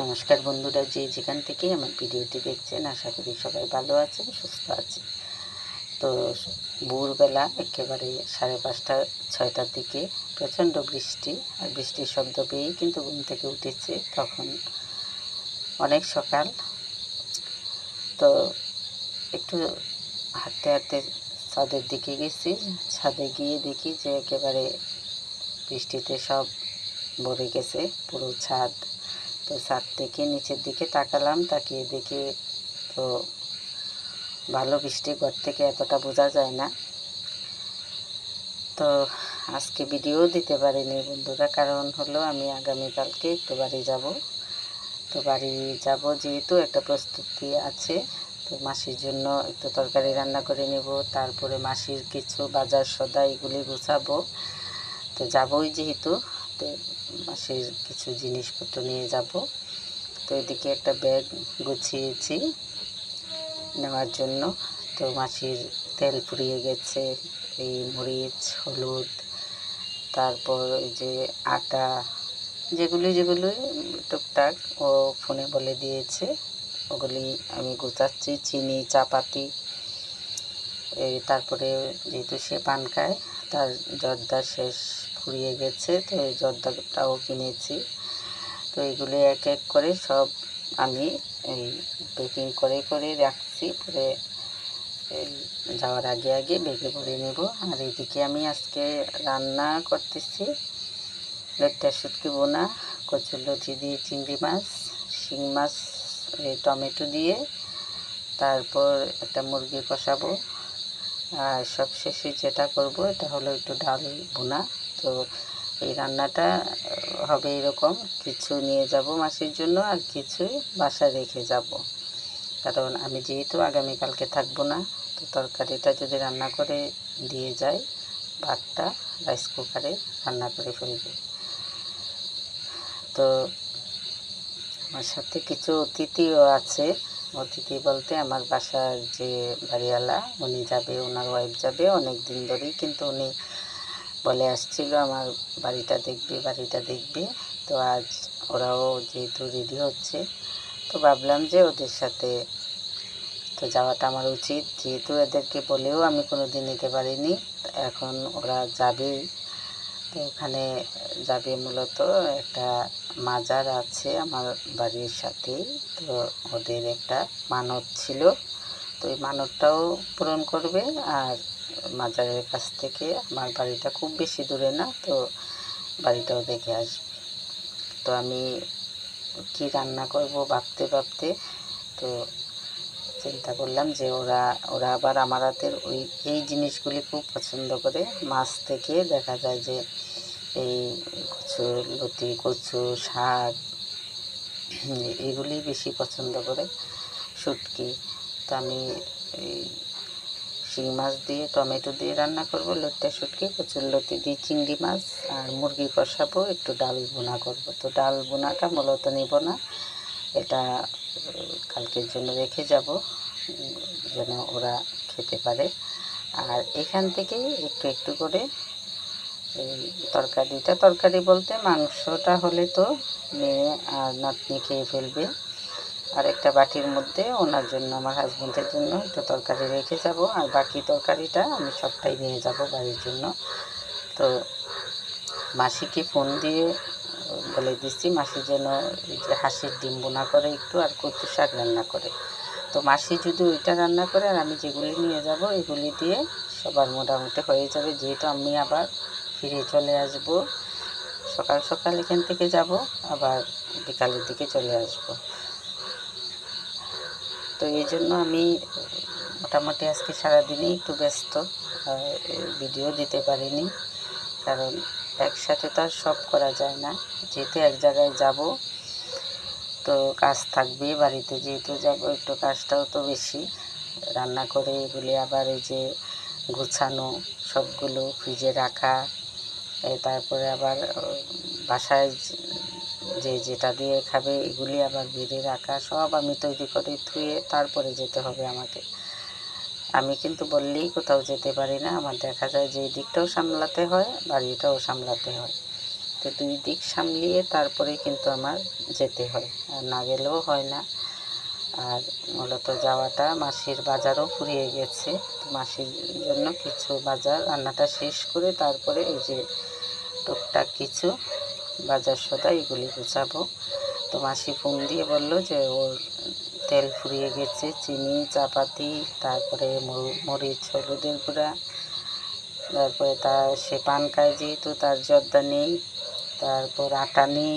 নমস্কার বন্ধুরা, যে যেখান থেকে আমার ভিডিওটি দেখছেন, আশা করি সবাই ভালো আছেন, সুস্থ আছে তো ভোরবেলা একেবারে সাড়ে পাঁচটা, ছয়টার দিকে প্রচণ্ড বৃষ্টি, আর বৃষ্টির শব্দ পেয়েই কিন্তু ঘুম থেকে উঠেছে তখন অনেক সকাল। তো একটু হাঁটতে হাঁটতে ছাদের দিকে গেছি। ছাদে গিয়ে দেখি যে একেবারে বৃষ্টিতে সব ভরে গেছে, পুরো ছাদ। তো ছাদ থেকে নিচের দিকে তাকালাম, তাকিয়ে দেখে তো ভালো বৃষ্টি ঘর থেকে এতটা বোঝা যায় না। তো আজকে ভিডিও দিতে পারিনি বন্ধুরা, কারণ হলো আমি আগামীকালকে একটু বাড়ি যাব। তো বাড়ি যাব যেহেতু একটা প্রস্তুতি আছে, তো মাসির জন্য একটু তরকারি রান্না করে নেব, তারপরে মাসির কিছু বাজার সদা এগুলি গুছাবো। তো যাবই যেহেতু তো মাসির কিছু জিনিসপত্র নিয়ে যাব। তো এদিকে একটা ব্যাগ গুছিয়েছি নেওয়ার জন্য। তো মাসির তেল ফুরিয়ে গেছে, এই মরিচ, হলুদ, তারপর যে আটা যেগুলি যেগুলি টুকটাক ও ফোনে বলে দিয়েছে, ওগুলি আমি গুছাচ্ছি, চিনি, চাপাতি, এই তারপরে যেহেতু সে পান খায়, তার জর্দা শেষ। ফুরিয়ে গেছে, তো এই জর্দাটাও কিনেছি। তো এগুলি এক এক করে সব আমি এই প্যাকিং করে করে রাখছি। পরে যাওয়ার আগে আগে বেগে ভরে নেব। আর এদিকে আমি আজকে রান্না করতেছি। লেটটা শুটকি বোনা কচুর লতি দিয়ে চিংড়ি মাছ শিং মাছ, এই টমেটো দিয়ে, তারপর একটা মুরগি কষাবো। আর সবশেষে যেটা করব, এটা হলো একটু ডাল বোনা তো এই রান্নাটা হবে এরকম। কিছু নিয়ে যাব মাসির জন্য আর কিছু বাসায় রেখে যাব। কারণ আমি যেহেতু আগামীকালকে থাকব না, তো তরকারিটা যদি রান্না করে দিয়ে যাই, ভাতটা রাইস কুকারে রান্না করে ফেলবে। তো আমার সাথে কিছু অতিথিও আছে। অতিথি বলতে আমার বাসার যে বাড়িওয়ালা, উনি যাবে, ওনার ওয়াইফ যাবে অনেক দিন ধরেই, কিন্তু উনি বলে আসছিল, আমার বাড়িটা দেখবে বাড়িটা দেখবে। তো আজ ওরাও যেহেতু রেডি হচ্ছে, তো ভাবলাম যে ওদের সাথে তো যাওয়াটা আমার উচিত। যেহেতু এদেরকে বলেও আমি কোনো দিন নিতে পারিনি এখন ওরা যাবেই তো ওখানে যাবে মূলত একটা মাজার আছে আমার বাড়ির সাথেই তো ওদের একটা মানত ছিল। তো ওই মানতটাও পূরণ করবে আর মাজারের কাছ থেকে। আমার বাড়িটা খুব বেশি দূরে না, তো বাড়িটাও দেখে আসবে। তো আমি কি রান্না করব ভাবতে ভাবতে, তো চিন্তা করলাম যে ওরা ওরা আবার আমার হাতের ওই, এই জিনিসগুলি খুব পছন্দ করে। মাছ থেকে দেখা যায় যে এই কচু লতি কচু শাক, এগুলি বেশি পছন্দ করে। শুটকি। তো আমি এই শিং মাছ দিয়ে, টমেটো দিয়ে রান্না করব, লোটটা শুটকি কচুর লতি দিয়ে চিংড়ি মাছ আর মুরগি কষাবো, একটু ডাল বোনা করব। তো ডাল বোনাটা মূলত নিব না, এটা কালকের জন্য রেখে যাব যেন ওরা খেতে পারে। আর এখান থেকেই একটু একটু করে এই তরকারিটা, তরকারি বলতে মাংসটা হলে তো মেয়ে আর নাতনি খেয়ে ফেলবে। আর একটা বাটির মধ্যে ওনার জন্য, আমার হাজব্যান্ডের জন্য একটু তরকারি রেখে যাব। আর বাকি তরকারিটা আমি সবটাই নিয়ে যাব বাড়ির জন্য। তো মাসিকে ফোন দিয়ে বলে দিচ্ছি, মাসি যেন যে হাঁসের ডিম বোনা করে একটু আর কচু শাক রান্না করে। তো মাসি যদি ওইটা রান্না করে আর আমি যেগুলি নিয়ে যাব, এগুলি দিয়ে সবার মোটামুটি হয়ে যাবে। যেহেতু আমি আবার ফিরে চলে আসব, সকাল সকাল এখান থেকে যাব, আবার বিকালের দিকে চলে আসব। তো এই জন্য আমি মোটামুটি আজকে সারাদিনই একটু ব্যস্ত ভিডিও দিতে পারিনি। কারণ একসাথে তো আর সব করা যায় না। যেহেতু এক জায়গায় যাব, তো কাজ থাকবে বাড়িতে। যেহেতু যাব, একটু কাজটাও তো বেশি। রান্না করে এগুলি আবার এই যে গুছানো, সবগুলো ফ্রিজে রাখা তারপরে আবার বাসায় যে যেটা দিয়ে খাবে এগুলি আবার বেড়ে রাখা, সব আমি তৈরি করে ধুয়ে তারপরে যেতে হবে আমাকে। আমি কিন্তু বললেই কোথাও যেতে পারি না, আমার দেখা যায় যে দিকটাও সামলাতে হয়, বাড়িটাও সামলাতে হয়। তো দুই দিক সামলিয়ে তারপরে কিন্তু আমার যেতে হয়, আর না গেলেও হয় না। আর মূলত যাওয়াটা মাসির বাজারও ফুরিয়ে গেছে মাসির জন্য কিছু বাজার রান্নাটা শেষ করে তারপরে এই যে টুকটাক কিছু বাজার সদা এগুলি গুছাবো তো মাসি ফোন দিয়ে বলল যে, ওর তেল ফুরিয়ে গেছে, চিনি, চাপাতি, তারপরে মরিচ, হলুদের গুঁড়া, তারপরে তার, সে পান খায় যেহেতু, তার জর্দা নেই, তারপর আটা নেই,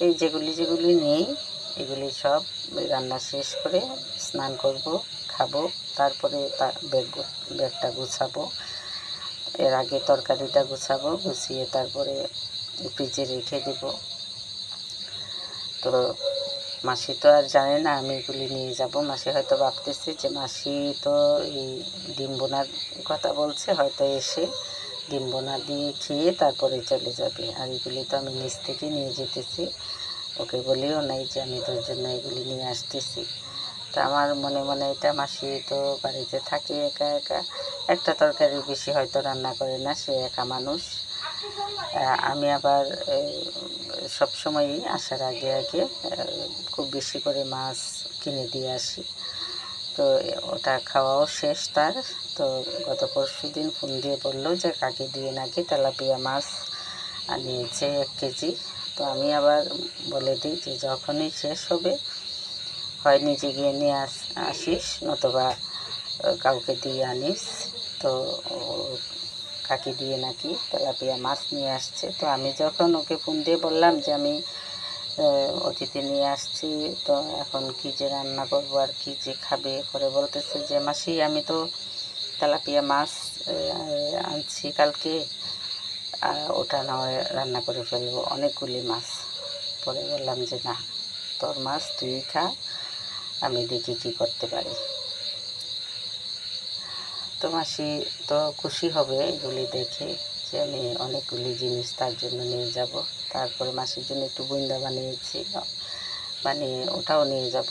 এই যেগুলি যেগুলি নেই, এগুলি সব রান্না শেষ করে স্নান করব, খাব, তারপরে তা, ব্যাগ ব্যাগটা গুছাবো, এর আগে তরকারিটা গুছাবো, গুছিয়ে তারপরে ফ্রিজে রেখে দেব। তো মাসি তো আর জানে না আমি এগুলি নিয়ে যাব। মাসি হয়তো ভাবতেছে যে মাসি তো এই ডিম বোনার কথা বলছে, হয়তো এসে ডিম বোনা দিয়ে খেয়ে তারপরে চলে যাবে। আর এগুলি তো আমি নিচ থেকে নিয়ে যেতেছি। ওকে বলেও নাই যে আমি তোর জন্য এগুলি নিয়ে আসতেছি। তা আমার মনে মনে এটা মাসি তো বাড়িতে থাকে একা একা। একটা তরকারি বেশি হয়তো রান্না করে না, সে একা মানুষ। আমি আবার সব সময়ই আসার আগে আগে খুব বেশি করে মাছ কিনে দিয়ে আসি। তো ওটা খাওয়াও শেষ তার। তো গত পরশু দিন ফোন দিয়ে বলল যে, কাকে দিয়ে নাকি তেলাপিয়া মাছ আনিয়েছে এক কেজি? তো আমি আবার বলে দিই যে, যখনই শেষ হবে, হয় নিজে গিয়ে নিয়ে আস, আসিস নতুবা কাউকে দিয়ে আনিস। তো কাকি দিয়ে নাকি তেলাপিয়া মাছ নিয়ে আসছে। তো আমি যখন ওকে ফোন দিয়ে বললাম যে আমি অতিথি নিয়ে আসছি, তো এখন কি যে রান্না করব আর কি যে খাবে করে বলতেছে যে, মাসি, আমি তো তেলাপিয়া মাছ আনছি কালকে ওটা না রান্না করে ফেলব। অনেকগুলি মাছ। পরে বললাম যে, না, তোর মাছ তুই খা, আমি দেখি কি করতে পারি। তো মাসি তো খুশি হবে এগুলি দেখে যে আমি অনেকগুলি জিনিস তার জন্য নিয়ে যাব। তারপরে মাসির জন্য একটু বুন্দা বানিয়েছি। বানিয়ে ওটাও নিয়ে যাব।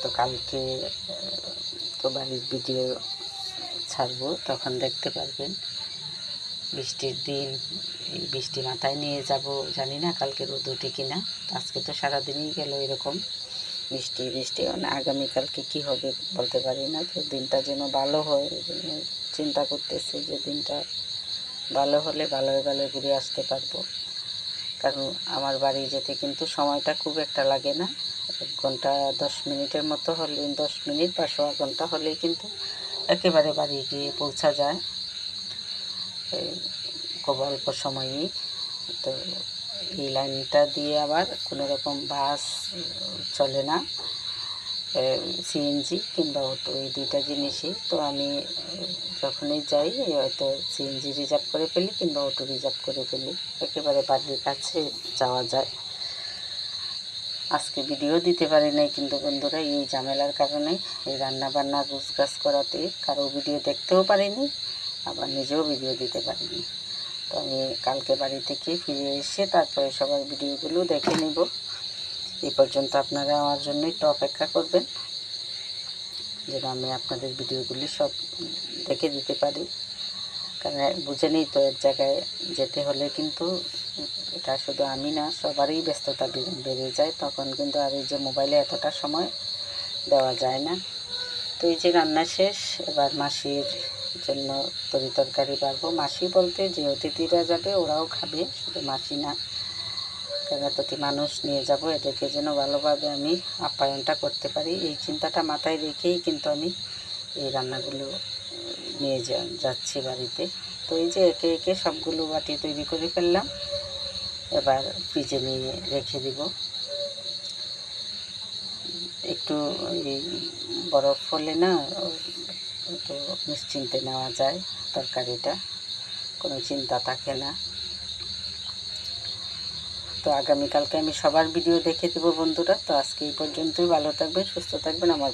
তো কালকে, তো বাড়ির ভিডিও ছাড়বো, তখন দেখতে পারবেন। বৃষ্টির দিন, এই বৃষ্টি মাথায় নিয়ে যাব। জানি না কালকে রোদ ওঠে কিনা। আজকে তো সারাদিনই গেল এরকম। বৃষ্টি বৃষ্টি মানে আগামীকালকে কি হবে বলতে পারি না তো দিনটা যেন ভালো হয় চিন্তা করতেছি যে দিনটা ভালো হলে ভালোই ভালো ঘুরে আসতে পারব। কারণ আমার বাড়ি যেতে কিন্তু সময়টা খুব একটা লাগে না। এক ঘণ্টা দশ মিনিটের মতো হলে, দশ মিনিট বা সোয়া ঘণ্টা হলেই কিন্তু একেবারে বাড়ি গিয়ে পৌঁছা যায়। খুব অল্প সময়েই। তো এই লাইনটা দিয়ে আবার কোনো রকম বাস চলে না সিএনজি কিংবা অটো এই দুইটা জিনিসই। তো আমি যখনই যাই হয়তো সিএনজি রিজার্ভ করে ফেলি কিংবা অটো রিজার্ভ করে ফেলি। একেবারে বাড়ির কাছে যাওয়া যায়। আজকে ভিডিও দিতে পারি নাই কিন্তু বন্ধুরা, এই ঝামেলার কারণে এই রান্না বান্না গুছগাছ করাতে কারও ভিডিও দেখতেও পারিনি, আবার নিজেও ভিডিও দিতে পারিনি। তো আমি কালকে বাড়ি থেকে ফিরে এসে তারপরে সবার ভিডিওগুলো দেখে নেব। এ পর্যন্ত আপনারা আমার জন্য একটু অপেক্ষা করবেন, যেন আমি আপনাদের ভিডিওগুলি সব দেখে দিতে পারি। কারণ বুঝেনেই তো এক জায়গায় যেতে হলে কিন্তু এটা শুধু আমি না, সবারই ব্যস্ততা বেড়ে যায়। তখন কিন্তু আর এই যে মোবাইলে এতটা সময় দেওয়া যায় না। তো এই যে রান্না শেষ, এবার মাসির জন্য তরি তরকারি পারব। মাসি বলতে যে অতিথিরা যাবে, ওরাও খাবে, শুধু মাসি না। এতটি মানুষ নিয়ে যাব, এদেরকে যেন ভালোভাবে আমি আপ্যায়নটা করতে পারি। এই চিন্তাটা মাথায় রেখেই কিন্তু আমি এই রান্নাগুলো নিয়ে যাচ্ছি বাড়িতে। তো এই যে একে একে সবগুলো বাটি তৈরি করে ফেললাম, এবার ফ্রিজে নিয়ে রেখে দিব। একটু এই বরফ হলে না একটু নিশ্চিন্তে নেওয়া যায়, তরকারিটা। কোনো চিন্তা থাকে না। তো আগামীকালকে আমি সবার ভিডিও দেখে দেবো বন্ধুরা। তো আজকে এই পর্যন্তই। ভালো থাকবেন, সুস্থ থাকবেন। আমার